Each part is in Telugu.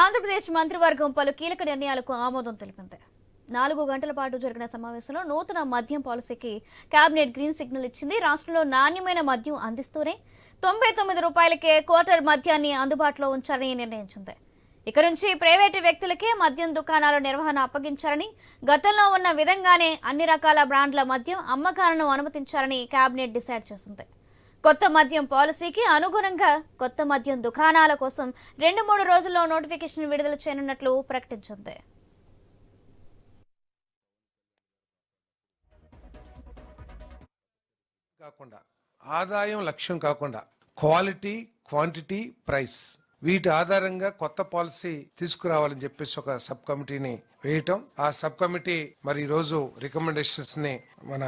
ఆంధ్రప్రదేశ్ మంత్రివర్గం పలు కీలక నిర్ణయాలకు ఆమోదం తెలిపింది. నాలుగు గంటల పాటు జరిగిన సమావేశంలో నూతన మద్యం పాలసీకి కేబినెట్ గ్రీన్ సిగ్నల్ ఇచ్చింది. రాష్ట్రంలో నాణ్యమైన మద్యం అందిస్తూనే తొంభై తొమ్మిది రూపాయలకే క్వార్టర్ మద్యాన్ని అందుబాటులో ఉంచాలని నిర్ణయించింది. ఇక నుంచి ప్రైవేటు వ్యక్తులకే మద్యం దుకాణాల నిర్వహణ అప్పగించారని గతంలో ఉన్న విధంగానే అన్ని రకాల బ్రాండ్ల మద్యం అమ్మకాలను అనుమతించాలని కేబినెట్ డిసైడ్ చేసింది. కొత్త మద్యం పాలసీకి అనుగుణంగా కొత్త మద్యం దుకాణాల కోసం రెండు మూడు రోజుల్లో నోటిఫికేషన్ విడుదల చేయనున్నట్లు ప్రకటించింది. కాకుండా ఆదాయం లక్ష్యం కాకుండా క్వాలిటీ క్వాంటిటీ ప్రైస్ వీటి ఆధారంగా కొత్త పాలసీ తీసుకురావాలని చెప్పేసి ఒక సబ్ కమిటీని వేయటం. ఆ సబ్ కమిటీ మరి ఈ రోజు రికమెండేషన్స్ని మన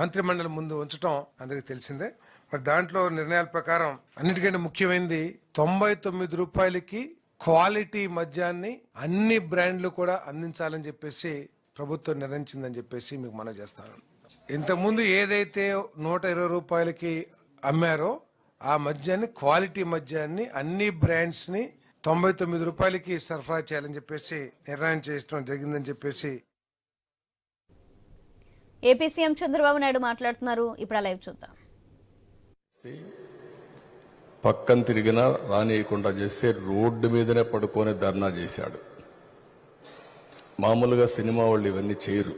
మంత్రి మండలి ముందు ఉంచటం అందరికి తెలిసిందే. మరి దాంట్లో నిర్ణయాల ప్రకారం అన్నిటికంటే ముఖ్యమైనది తొంభై తొమ్మిది రూపాయలకి క్వాలిటీ మద్యాన్ని అన్ని బ్రాండ్లు కూడా అందించాలని చెప్పేసి ప్రభుత్వం నిర్ణయించిందని చెప్పేసి మీకు మనం చేస్తాను. ఇంతకుముందు ఏదైతే నూట ఇరవై రూపాయలకి అమ్మారో ఆ మద్యాన్ని క్వాలిటీ మద్యాన్ని అన్ని బ్రాండ్స్ని తొంభై తొమ్మిది రూపాయలకి సరఫరా చేయాలని చెప్పేసి నిర్ణయం చేయడం జరిగిందని చెప్పేసి ఏపీ సీఎం చంద్రబాబు నాయుడు మాట్లాడుతున్నారు. ఇప్పుడు లైవ్ చూద్దాం. పక్కన తిరిగినా రానియకుండా చేస్తే రోడ్డు మీదనే పడుకొని ధర్నా చేశాడు. మామూలుగా సినిమా వాళ్ళు ఇవన్నీ చేయరు.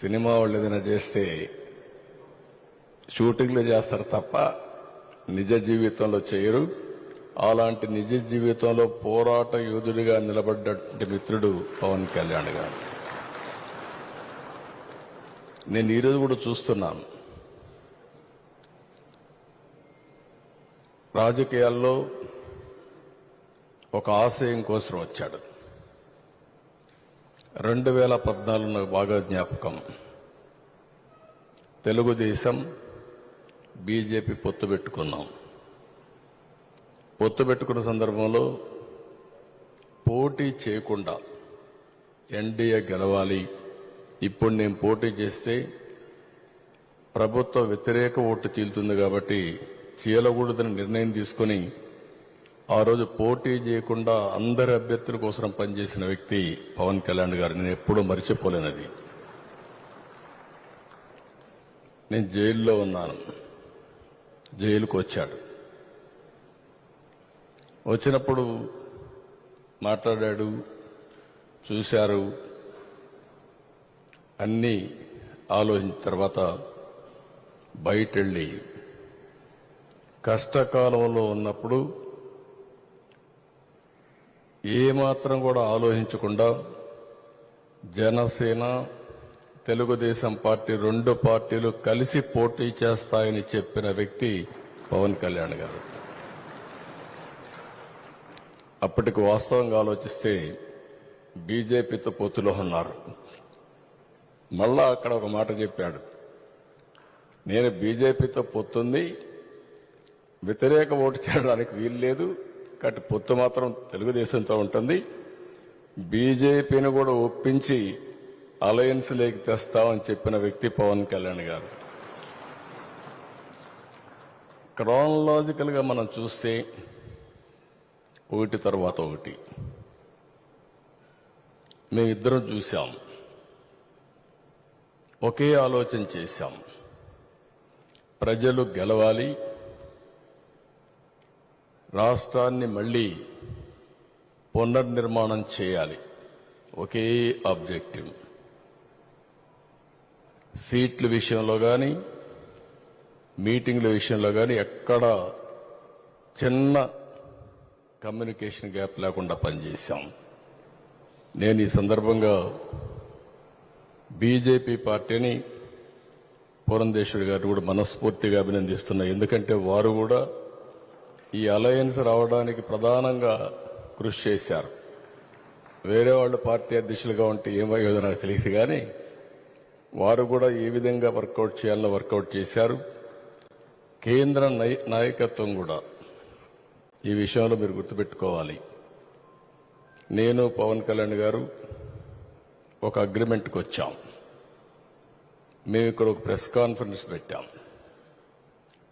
సినిమా వాళ్ళు ఏదైనా చేస్తే షూటింగ్లు చేస్తారు తప్ప నిజ జీవితంలో చేయరు. అలాంటి నిజ జీవితంలో పోరాట యోధుడిగా నిలబడ్డటువంటి మిత్రుడు పవన్ కళ్యాణ్ గారు. నేను ఈరోజు కూడా చూస్తున్నాను. రాజకీయాల్లో ఒక ఆశయం కోసం వచ్చాడు. రెండు వేల పద్నాలుగు నాకు బాగా జ్ఞాపకం. తెలుగుదేశం బీజేపీ పొత్తు పెట్టుకున్నాం. పొత్తు పెట్టుకున్న సందర్భంలో పోటీ చేయకుండా ఎన్డీఏ గెలవాలి. ఇప్పుడు నేను పోటీ చేస్తే ప్రభుత్వ వ్యతిరేక ఓటు చీలుతుంది కాబట్టి చీలకూడదని నిర్ణయం తీసుకుని ఆ రోజు పోటీ చేయకుండా అందరి అభ్యర్థుల కోసం పనిచేసిన వ్యక్తి పవన్ కళ్యాణ్ గారు. నేను ఎప్పుడూ మర్చిపోలేనది నేను జైల్లో ఉన్నాను. జైలుకు వచ్చాడు. వచ్చినప్పుడు మాట్లాడాడు చూశారు. అన్నీ ఆలోచించిన తర్వాత బయటెళ్ళి కష్టకాలంలో ఉన్నప్పుడు ఏమాత్రం కూడా ఆలోచించకుండా జనసేన తెలుగుదేశం పార్టీ రెండు పార్టీలు కలిసి పోటీ చేస్తాయని చెప్పిన వ్యక్తి పవన్ కళ్యాణ్ గారు. అప్పటికి వాస్తవంగా ఆలోచిస్తే బీజేపీతో పొత్తులో ఉన్నారు. మళ్ళా అక్కడ ఒక మాట చెప్పాడు. నేను బీజేపీతో పొత్తుంది వ్యతిరేక ఓటు చేయడానికి వీలు లేదు కాబట్టి పొత్తు మాత్రం తెలుగుదేశంతో ఉంటుంది. బీజేపీని కూడా ఒప్పించి అలయన్స్ లేకి తెస్తామని చెప్పిన వ్యక్తి పవన్ కళ్యాణ్ గారు. క్రోనలాజికల్గా మనం చూస్తే ఒకటి తర్వాత ఒకటి. మేమిద్దరం చూసాం ఒకే ఆలోచన చేశాం. ప్రజలు గెలవాలి. రాష్ట్రాన్ని మళ్ళీ పునర్నిర్మాణం చేయాలి. ఒకే ఆబ్జెక్టివ్. సీట్ల విషయంలో కానీ మీటింగ్ల విషయంలో కానీ ఎక్కడ చిన్న కమ్యూనికేషన్ గ్యాప్ లేకుండా పనిచేశాం. నేను ఈ సందర్భంగా బీజేపీ పార్టీని పురంధేశ్వరి గారు కూడా మనస్ఫూర్తిగా అభినందిస్తున్నా. ఎందుకంటే వారు కూడా ఈ అలయన్స్ రావడానికి ప్రధానంగా కృషి చేశారు. వేరే వాళ్ళు పార్టీ అధ్యక్షులుగా ఉంటే ఏమయ్యేదో నాకు తెలియదు కానీ వారు కూడా ఏ విధంగా వర్కౌట్ చేయాలో వర్కౌట్ చేశారు. కేంద్ర నై- నాయకత్వం కూడా ఈ విషయంలో మీరు గుర్తుపెట్టుకోవాలి. నేను పవన్ కళ్యాణ్ గారు ఒక అగ్రిమెంట్కి వచ్చాం. మేము ఇక్కడ ఒక ప్రెస్ కాన్ఫరెన్స్ పెట్టాం.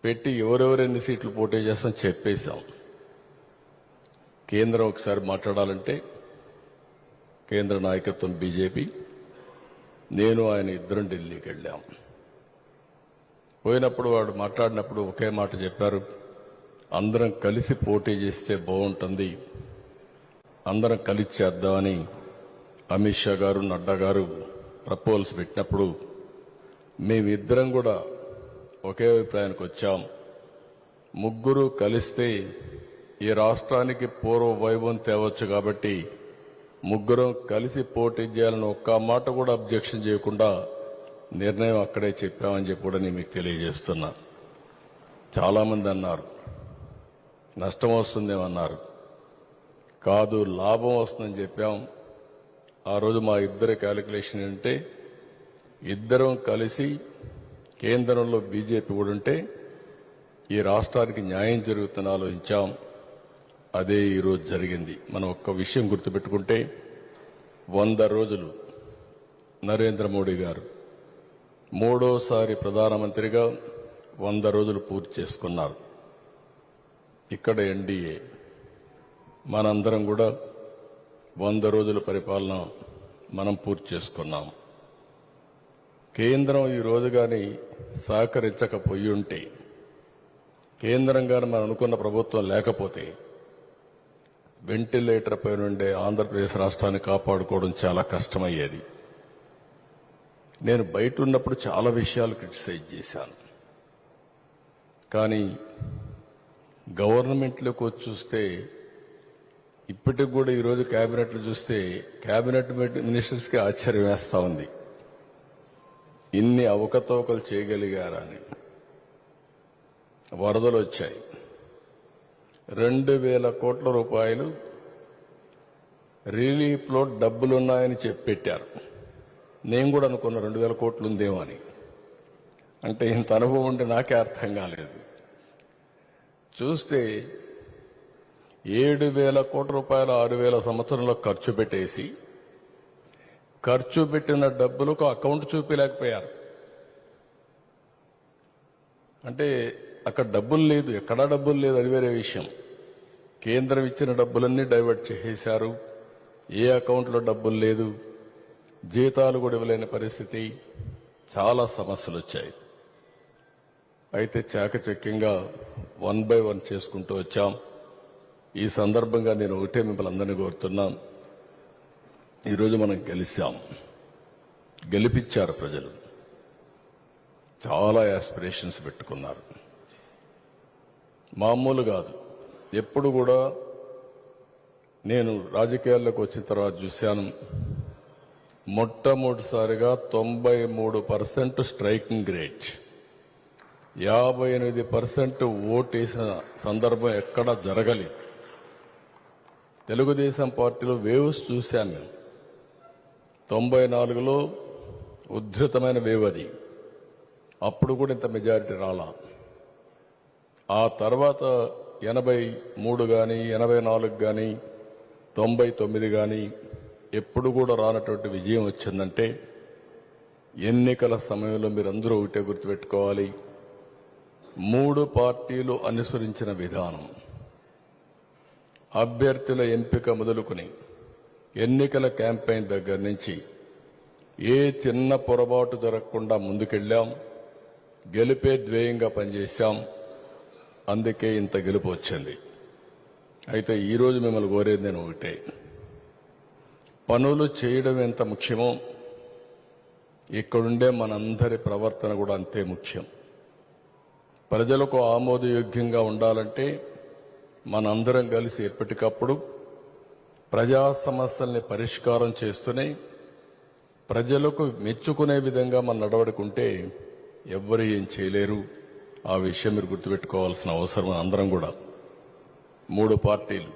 పెట్టి ఎవరెవరు ఎన్ని సీట్లు పోటీ చేస్తాం చెప్పేశాం. కేంద్రం ఒకసారి మాట్లాడాలంటే కేంద్ర నాయకత్వం బీజేపీ నేను ఆయన ఇద్దరం ఢిల్లీకి వెళ్ళాం. పోయినప్పుడు వాడు మాట్లాడినప్పుడు ఒకే మాట చెప్పారు అందరం కలిసి పోటీ చేస్తే బాగుంటుంది అందరం కలిసి చేద్దామని అమిత్ షా గారు నడ్డా గారు ప్రపోజల్స్ పెట్టినప్పుడు మేమిద్దరం కూడా ఒకే అభిప్రాయానికి వచ్చాం. ముగ్గురు కలిస్తే ఈ రాష్ట్రానికి పూర్వ వైభవం తేవచ్చు కాబట్టి ముగ్గురం కలిసి పోటీ చేయాలని ఒక్క మాట కూడా అబ్జెక్షన్ చేయకుండా నిర్ణయం అక్కడే చెప్పామని చెప్పి కూడా నేను మీకు తెలియజేస్తున్నా. చాలామంది అన్నారు నష్టం వస్తుందేమన్నారు. కాదు లాభం వస్తుందని చెప్పాం. ఆ రోజు మా ఇద్దరి క్యాలిక్యులేషన్ ఏంటంటే ఇద్దరం కలిసి కేంద్రంలో బీజేపీ కూడా ఉంటే ఈ రాష్ట్రానికి న్యాయం జరుగుతుందని ఆలోచించాం. అదే ఈరోజు జరిగింది. మనం ఒక్క విషయం గుర్తుపెట్టుకుంటే వంద రోజులు నరేంద్ర మోడీ గారు మూడోసారి ప్రధానమంత్రిగా వంద రోజులు పూర్తి చేసుకున్నారు. ఇక్కడ ఎన్డీఏ మనందరం కూడా వంద రోజుల పరిపాలన మనం పూర్తి చేసుకున్నాం. కేంద్రం ఈరోజు కానీ సహకరించకపోయి ఉంటే కేంద్రం కానీ మనం అనుకున్న ప్రభుత్వం లేకపోతే వెంటిలేటర్ పై నుండే ఆంధ్రప్రదేశ్ రాష్ట్రాన్ని కాపాడుకోవడం చాలా కష్టమయ్యేది. నేను బయట ఉన్నప్పుడు చాలా విషయాలు క్రిటిసైజ్ చేశాను. కానీ గవర్నమెంట్లోకి వచ్చి చూస్తే ఇప్పటికి కూడా ఈరోజు క్యాబినెట్లు చూస్తే క్యాబినెట్ మినిస్టర్స్కి ఆశ్చర్యం వేస్తూ ఉంది. ఇన్ని అవకతవకలు చేయగలిగారా అని వరదలు వచ్చాయి. రెండు వేల కోట్ల రూపాయలు రిలీఫ్లో డబ్బులున్నాయని చెప్పి పెట్టారు. నేను కూడా అనుకున్న రెండు వేల కోట్లు ఉందేమో అని. అంటే ఇంత అనుభవం ఉంటే నాకే అర్థం కాలేదు. చూస్తే ఏడు వేల కోట్ల రూపాయలు ఆరు వేల సంవత్సరంలో ఖర్చు పెట్టేసి ఖర్చు పెట్టిన డబ్బులకు అకౌంట్ చూపించలేకపోయారు అంటే అక్కడ డబ్బులు లేదు ఎక్కడా డబ్బులు లేదు అది వేరే విషయం. కేంద్రం ఇచ్చిన డబ్బులన్నీ డైవర్ట్ చేసేశారు. ఏ అకౌంట్లో డబ్బులు లేదు జీతాలు కూడా ఇవ్వలేని పరిస్థితి చాలా సమస్యలు వచ్చాయి. అయితే చాకచక్యంగా వన్ బై వన్ చేసుకుంటూ వచ్చాం. ఈ సందర్భంగా నేను ఒకటే మిమ్మల్ని అందరినీ కోరుతున్నాను ఈరోజు మనం గెలిచాం. గెలిపించారు ప్రజలు. చాలా యాస్పిరేషన్స్ పెట్టుకున్నారు. మామూలు కాదు. ఎప్పుడు కూడా నేను రాజకీయాల్లోకి వచ్చిన తర్వాత చూశాను. మొట్టమొదటిసారిగా తొంభై మూడు పర్సెంట్ స్ట్రైకింగ్ రేట్. యాభై ఎనిమిది పర్సెంట్ ఓటేసిన సందర్భం ఎక్కడా జరగలేదు. తెలుగుదేశం పార్టీలో వేవ్స్ చూశాను నేను. తొంభై నాలుగులో ఉద్ధృతమైన వేవ్ అది అప్పుడు కూడా ఇంత మెజారిటీ రాలా. ఆ తర్వాత ఎనభై మూడు కానీ ఎనభై నాలుగు కానీ తొంభై తొమ్మిది కానీ ఎప్పుడు కూడా రానటువంటి విజయం వచ్చిందంటే ఎన్నికల సమయంలో మీరందరూ ఒకటే గుర్తుపెట్టుకోవాలి. మూడు పార్టీలు అనుసరించిన విధానం. అభ్యర్థుల ఎంపిక మొదలుకొని ఎన్నికల క్యాంపెయిన్ దగ్గర నుంచి ఏ చిన్న పొరపాటు జరగకుండా ముందుకెళ్ళాం. గెలిపే ధ్యేయంగా పనిచేశాం. అందుకే ఇంత గెలుపు వచ్చింది. అయితే ఈరోజు మిమ్మల్ని కోరేది నేను ఒకటే. పనులు చేయడం ఎంత ముఖ్యమో ఇక్కడుండే మనందరి ప్రవర్తన కూడా అంతే ముఖ్యం. ప్రజలకు ఆమోదయోగ్యంగా ఉండాలంటే మనందరం కలిసి ఎప్పటికప్పుడు ప్రజా సమస్యల్ని పరిష్కారం చేస్తూనే ప్రజలకు మెచ్చుకునే విధంగా మన నడవడుకుంటే ఎవ్వరు ఏం చేయలేరు. ఆ విషయం మీరు గుర్తుపెట్టుకోవాల్సిన అవసరం అందరం కూడా. మూడు పార్టీలు.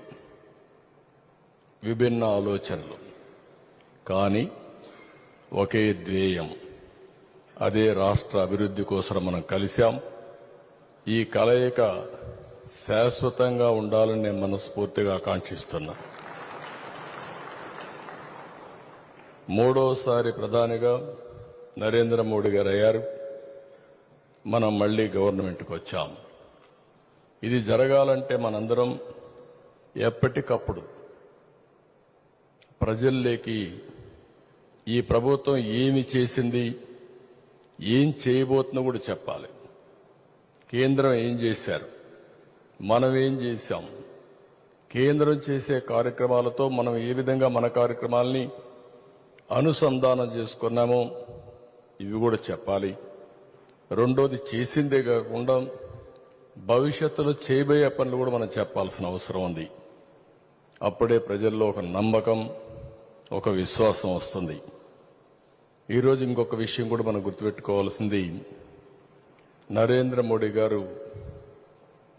విభిన్న ఆలోచనలు. కానీ ఒకే ధ్యేయం. అదే రాష్ట్ర అభివృద్ధి కోసం మనం కలిశాం. ఈ కలయిక శాశ్వతంగా ఉండాలని నేను మనస్ఫూర్తిగా ఆకాంక్షిస్తున్నా. మూడోసారి ప్రధానిగా నరేంద్ర మోడీ గారు అయ్యారు మనం మళ్ళీ గవర్నమెంట్కి వచ్చాం. ఇది జరగాలంటే మనందరం ఎప్పటికప్పుడు ప్రజల్లోకి ఈ ప్రభుత్వం ఏమి చేసింది ఏం చేయబోతుందో కూడా చెప్పాలి. కేంద్రం ఏం చేశారు మనం ఏం చేశాం కేంద్రం చేసే కార్యక్రమాలతో మనం ఏ విధంగా మన కార్యక్రమాల్ని అనుసంధానం చేసుకున్నామో. ఇవి కూడా చెప్పాలి. రెండోది చేసిందే కాకుండా భవిష్యత్తులో చేయబోయే పనులు కూడా మనం చెప్పాల్సిన అవసరం ఉంది. అప్పుడే ప్రజల్లో ఒక నమ్మకం ఒక విశ్వాసం వస్తుంది. ఈరోజు ఇంకొక విషయం కూడా మనం గుర్తుపెట్టుకోవాల్సింది. నరేంద్ర మోడీ గారు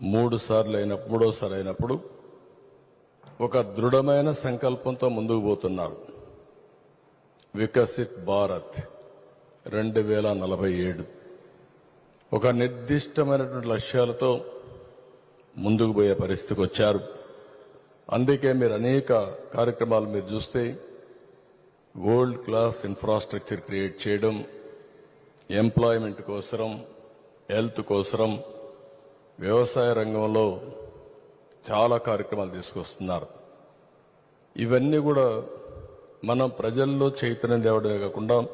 మూడు సార్లు అయిన మూడోసారి అయినప్పుడు ఒక దృఢమైన సంకల్పంతో ముందుకు పోతున్నారు. వికసిత్ భారత్ రెండు వేల నలభై ఏడు. ఒక నిర్దిష్టమైనటువంటి లక్ష్యాలతో ముందుకు పోయే పరిస్థితికి వచ్చారు. అందుకే మీరు అనేక కార్యక్రమాలు మీరు చూస్తే వరల్డ్ క్లాస్ ఇన్ఫ్రాస్ట్రక్చర్ క్రియేట్ చేయడం ఎంప్లాయ్మెంట్ కోసరం హెల్త్ కోసరం వ్యవసాయ రంగంలో చాలా కార్యక్రమాలు తీసుకొస్తున్నారు. ఇవన్నీ కూడా మనం ప్రజల్లో చైతన్యం తేవడమే కాకుండా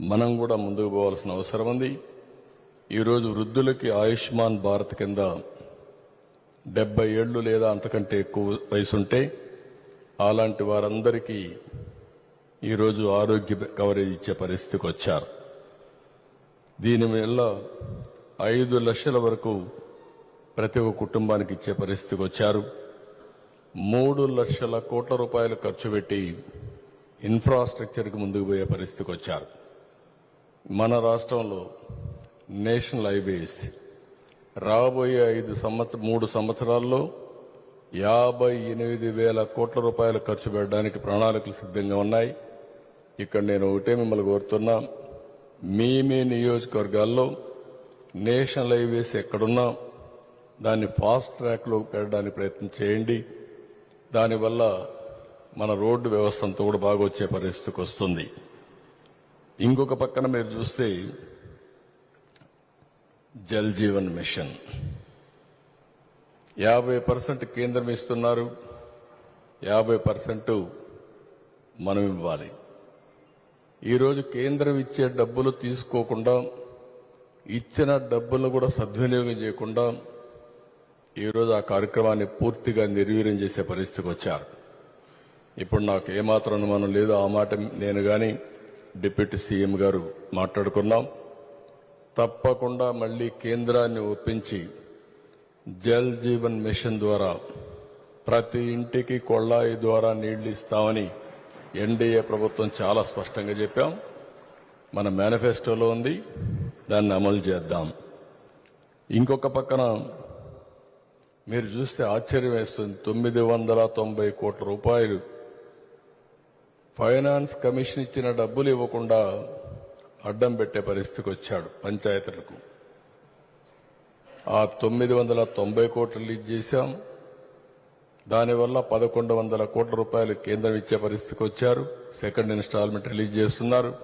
మనం కూడా ముందుకు పోవాల్సిన అవసరం ఉంది. ఈరోజు వృద్ధులకి ఆయుష్మాన్ భారత్ కింద డెబ్బై ఏళ్ళు లేదా అంతకంటే ఎక్కువ వయసుంటే అలాంటి వారందరికీ ఈరోజు ఆరోగ్య కవరేజ్ ఇచ్చే పరిస్థితికి వచ్చారు. దీనివల్ల ఐదు లక్షల వరకు ప్రతి ఒక్క కుటుంబానికి ఇచ్చే పరిస్థితికి వచ్చారు. మూడు లక్షల కోట్ల రూపాయలు ఖర్చు పెట్టి ఇన్ఫ్రాస్ట్రక్చర్కి ముందుకు పోయే పరిస్థితికి వచ్చారు. మన రాష్ట్రంలో నేషనల్ హైవేస్ రాబోయే ఐదు సంవత్సర మూడు సంవత్సరాల్లో యాభై ఎనిమిది వేల కోట్ల రూపాయలు ఖర్చు పెట్టడానికి ప్రణాళికలు సిద్ధంగా ఉన్నాయి. ఇక్కడ నేను ఒకటే మిమ్మల్ని కోరుతున్నా. మీ మీ నియోజకవర్గాల్లో నేషనల్ హైవేస్ ఎక్కడున్నా దాన్ని ఫాస్ట్ ట్రాక్లో పెట్టడానికి ప్రయత్నం చేయండి. దానివల్ల మన రోడ్డు వ్యవస్థ అంతా కూడా బాగా వచ్చే పరిస్థితికి వస్తుంది. ఇంకొక పక్కన మీరు చూస్తే జల్ జీవన్ మిషన్. యాభై పర్సెంట్ కేంద్రం ఇస్తున్నారు. యాభై పర్సెంట్ మనం ఇవ్వాలి. ఈరోజు కేంద్రం ఇచ్చే డబ్బులు తీసుకోకుండా ఇచ్చిన డబ్బులను కూడా సద్వినియోగం చేయకుండా ఈరోజు ఆ కార్యక్రమాన్ని పూర్తిగా నిర్వీర్యం చేసే పరిస్థితికి వచ్చారు. ఇప్పుడు నాకు ఏమాత్రం అనుమానం లేదు. ఆ మాట నేను కానీ డిప్యూటీ సీఎం గారు మాట్లాడుకున్నాం. తప్పకుండా మళ్ళీ కేంద్రాన్ని ఒప్పించి జల్ జీవన్ మిషన్ ద్వారా ప్రతి ఇంటికి కొళ్ళాయి ద్వారా నీళ్ళు ఇస్తామని ఎన్డీఏ ప్రభుత్వం చాలా స్పష్టంగా చెప్పాం. మన మేనిఫెస్టోలో ఉంది. దాన్ని అమలు చేద్దాం. ఇంకొక పక్కన మీరు చూస్తే ఆశ్చర్యం వేస్తుంది. తొమ్మిది వందల తొంభై కోట్ల రూపాయలు ఫైనాన్స్ కమిషన్ ఇచ్చిన డబ్బులు ఇవ్వకుండా అడ్డం పెట్టే పరిస్థితికి వచ్చాడు పంచాయతీలకు. ఆ తొమ్మిది వందల తొంభై కోట్లు రిలీజ్ చేశాం. దానివల్ల పదకొండు వందల కోట్ల రూపాయలు కేంద్రం ఇచ్చే పరిస్థితికి వచ్చారు. సెకండ్ ఇన్స్టాల్మెంట్ రిలీజ్ చేస్తున్నారు.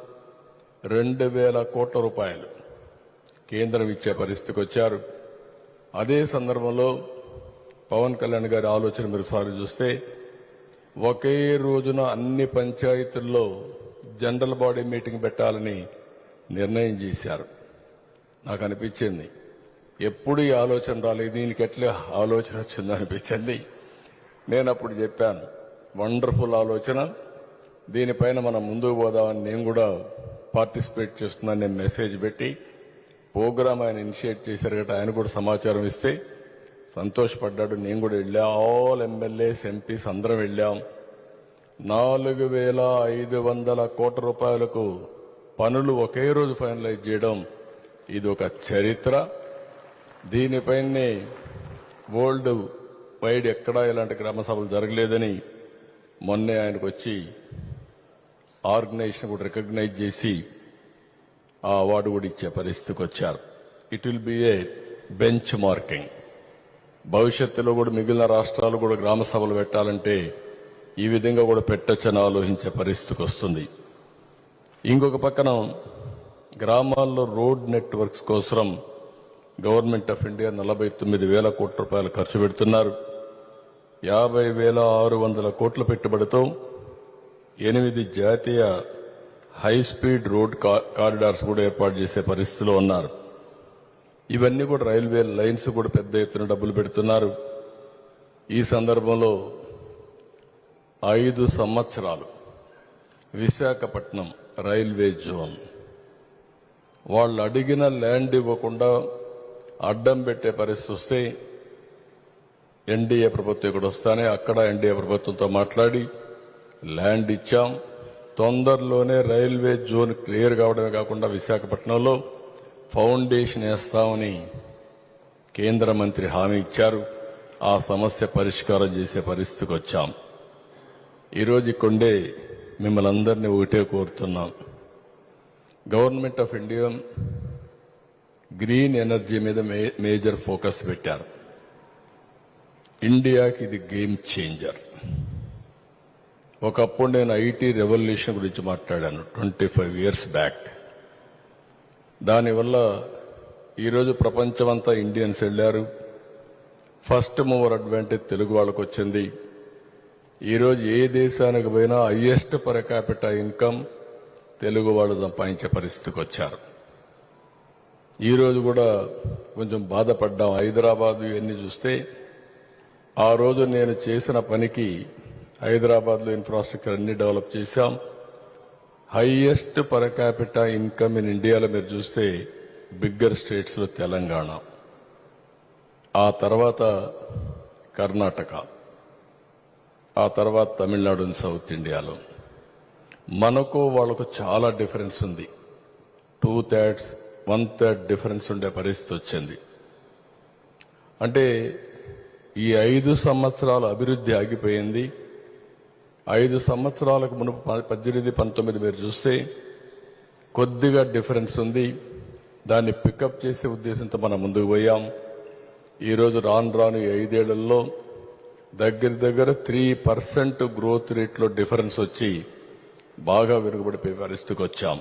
రెండు వేల కోట్ల రూపాయలు కేంద్రం ఇచ్చే పరిస్థితికి వచ్చారు. అదే సందర్భంలో పవన్ కళ్యాణ్ గారి ఆలోచన మీరు సారి చూస్తే ఒకే రోజున అన్ని పంచాయతీల్లో జనరల్ బాడీ మీటింగ్ పెట్టాలని నిర్ణయం చేశారు. నాకు అనిపించింది. ఎప్పుడు ఈ ఆలోచన రాలేదు. దీనికి ఎట్లా ఆలోచన వచ్చిందో అనిపించింది. నేను అప్పుడు చెప్పాను వండర్ఫుల్ ఆలోచన. దీనిపైన మనం ముందుకు పోదామని నేను కూడా పార్టిసిపేట్ చేస్తున్నాను. నేను మెసేజ్ పెట్టి ప్రోగ్రామ్ ఆయన ఇనిషియేట్ చేశారు కదా ఆయన కూడా సమాచారం ఇస్తే సంతోషపడ్డాడు. నేను కూడా వెళ్ళా. ఆల్ ఎమ్మెల్యేస్ ఎంపీస్ అందరం వెళ్ళాం. నాలుగు వేల ఐదు వందల కోట్ల రూపాయలకు పనులు ఒకే రోజు ఫైనలైజ్ చేయడం ఇది ఒక చరిత్ర. దీనిపైనే వరల్డ్ వైడ్ ఎక్కడా ఇలాంటి గ్రామ సభలు జరగలేదని మొన్నే ఆయనకు వచ్చి ఆర్గనైజేషన్ కూడా రికగ్నైజ్ చేసి ఆ అవార్డు కూడా ఇచ్చే పరిస్థితికి వచ్చారు. It will be a benchmarking. భవిష్యత్తులో కూడా మిగిలిన రాష్ట్రాలు కూడా గ్రామ సభలు పెట్టాలంటే ఈ విధంగా కూడా పెట్టొచ్చని ఆలోచించే పరిస్థితికి వస్తుంది. ఇంకొక పక్కన గ్రామాల్లో రోడ్ నెట్వర్క్స్ కోసం గవర్నమెంట్ ఆఫ్ ఇండియా నలభై తొమ్మిది వేల కోట్ల రూపాయలు ఖర్చు పెడుతున్నారు. యాభై వేల ఆరు వందల కోట్ల పెట్టుబడితో ఎనిమిది జాతీయ హై స్పీడ్ రోడ్ కా- కారిడార్స్ కూడా ఏర్పాటు చేసే పరిస్థితిలో ఉన్నారు. ఇవన్నీ కూడా రైల్వే లైన్స్ కూడా పెద్ద ఎత్తున డబ్బులు పెడుతున్నారు. ఈ సందర్భంలో ఐదు సంవత్సరాలు విశాఖపట్నం రైల్వే జోన్. వాళ్ళు అడిగిన ల్యాండ్ ఇవ్వకుండా అడ్డం పెట్టే పరిస్థితి వస్తే ఎన్డీఏ ప్రభుత్వం ఇక్కడ వస్తానే అక్కడ ఎన్డీఏ ప్రభుత్వంతో మాట్లాడి ల్యాండ్ ఇచ్చాం. తొందరలోనే రైల్వే జోన్ క్లియర్ కావడమే కాకుండా విశాఖపట్నంలో ఫౌండేషన్ వేస్తామని కేంద్ర మంత్రి హామీ ఇచ్చారు. ఆ సమస్య పరిష్కారం చేసే పరిస్థితికి వచ్చాం. ఈరోజు ఇక్కడే మిమ్మల్ని అందరినీ ఒకటే కోరుతున్నాం. Government of India green energy మీద మే- మేజర్ ఫోకస్ పెట్టారు. ఇండియాకి ఇది గేమ్ చేంజర్ ఒకప్పుడు నేను ఐటీ రెవల్యూషన్ గురించి మాట్లాడాను ట్వంటీ ఫైవ్ ఇయర్స్ బ్యాక్ దానివల్ల ఈరోజు ప్రపంచమంతా ఇండియన్స్ వెళ్ళారు. ఫస్ట్ మూవర్ అడ్వాంటేజ్ తెలుగు వాళ్ళకు వచ్చింది. ఈరోజు ఏ దేశానికి పోయినా highest per capital income Telugu వాళ్ళు సంపాదించే పరిస్థితికి వచ్చారు. ఈరోజు కూడా కొంచెం బాధపడ్డాం. హైదరాబాద్ ఇవన్నీ చూస్తే ఆ రోజు నేను చేసిన పనికి హైదరాబాద్లో ఇన్ఫ్రాస్ట్రక్చర్ అన్ని డెవలప్ చేశాం. Highest per capita income in ఇండియాలో మీరు చూస్తే బిగ్గర్ స్టేట్స్లో తెలంగాణ. ఆ తర్వాత కర్ణాటక. ఆ తర్వాత తమిళనాడు సౌత్ ఇండియాలో. మనకు వాళ్ళకు చాలా డిఫరెన్స్ ఉంది. Two thirds one third difference ఉండే పరిస్థితి వచ్చింది. అంటే ఈ ఐదు సంవత్సరాల అభివృద్ధి ఆగిపోయింది. ఐదు సంవత్సరాలకు మునుపు పద్దెనిమిది పంతొమ్మిది మీరు చూస్తే కొద్దిగా డిఫరెన్స్ ఉంది. దాన్ని పికప్ చేసే ఉద్దేశంతో మనం ముందుకు పోయాం. ఈరోజు రాను రాను ఐదేళ్ళలో దగ్గర దగ్గర త్రీ పర్సెంట్ గ్రోత్ రేట్లో డిఫరెన్స్ వచ్చి బాగా వెనుకబడిపోయే పరిస్థితికి వచ్చాం.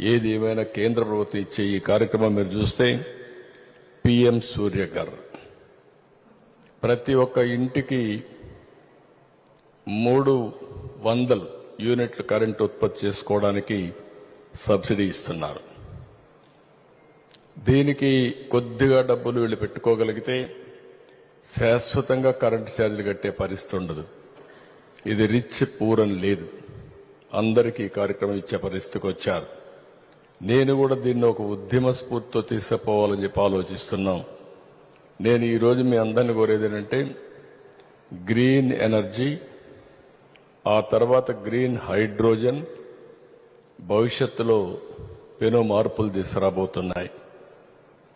ఏది ఏమైనా కేంద్ర ప్రభుత్వం ఇచ్చే ఈ కార్యక్రమం మీరు చూస్తే పిఎం సూర్యగర్ ప్రతి ఒక్క ఇంటికి మూడు వందలు యూనిట్లు కరెంట్ ఉత్పత్తి చేసుకోవడానికి సబ్సిడీ ఇస్తున్నారు. దీనికి కొద్దిగా డబ్బులు వీళ్ళు పెట్టుకోగలిగితే శాశ్వతంగా కరెంటు ఛార్జీలు కట్టే పరిస్థితి ఉండదు. ఇది రిచ్ పూరని లేదు. అందరికీ ఈ కార్యక్రమం ఇచ్చే పరిస్థితికి వచ్చారు. నేను కూడా దీన్ని ఒక ఉద్యమ స్ఫూర్తితో తీసుకుపోవాలని చెప్పి ఆలోచిస్తున్నాం. నేను ఈరోజు మీ అందరిని కోరేది ఏంటంటే గ్రీన్ ఎనర్జీ ఆ తర్వాత గ్రీన్ హైడ్రోజన్ భవిష్యత్తులో పెను మార్పులు తీసుకురాబోతున్నాయి.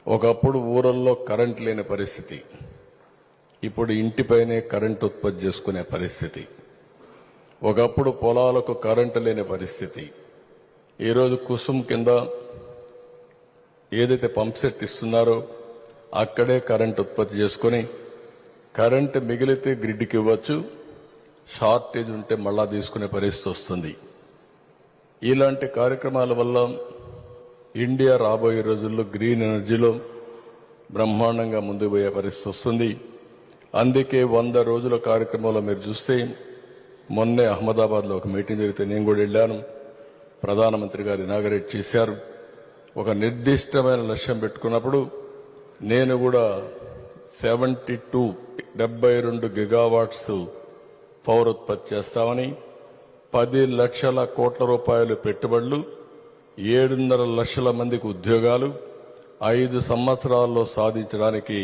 ఒకప్పుడు ఊరల్లో కరెంట్ లేని పరిస్థితి. ఇప్పుడు ఇంటిపైనే కరెంట్ ఉత్పత్తి చేసుకునే పరిస్థితి. ఒకప్పుడు పొలాలకు కరెంటు లేని పరిస్థితి. ఈరోజు కుసుమ్ కింద ఏదైతే పంప్ సెట్ ఇస్తున్నారో అక్కడే కరెంట్ ఉత్పత్తి చేసుకుని కరెంట్ మిగిలితే గ్రిడ్కి ఇవ్వచ్చు. షార్టేజ్ ఉంటే మళ్ళా తీసుకునే పరిస్థితి వస్తుంది. ఇలాంటి కార్యక్రమాల వల్ల ఇండియా రాబోయే రోజుల్లో గ్రీన్ ఎనర్జీలో బ్రహ్మాండంగా ముందుకు పోయే పరిస్థితి వస్తుంది. అందుకే వంద రోజుల కార్యక్రమంలో మీరు చూస్తే మొన్నే అహ్మదాబాద్లో ఒక మీటింగ్ జరిగితే నేను కూడా వెళ్ళాను. ప్రధానమంత్రి గారు ఇనాగరేట్ చేశారు. ఒక నిర్దిష్టమైన లక్ష్యం పెట్టుకున్నప్పుడు నేను కూడా సెవెంటీ టూ డెబ్బై రెండు గిగావాట్స్ పవర్ ఉత్పత్తి చేస్తామని పది లక్షల కోట్ల రూపాయలు పెట్టుబడులు ఏడున్నర లక్షల మందికి ఉద్యోగాలు ఐదు సంవత్సరాల్లో సాధించడానికి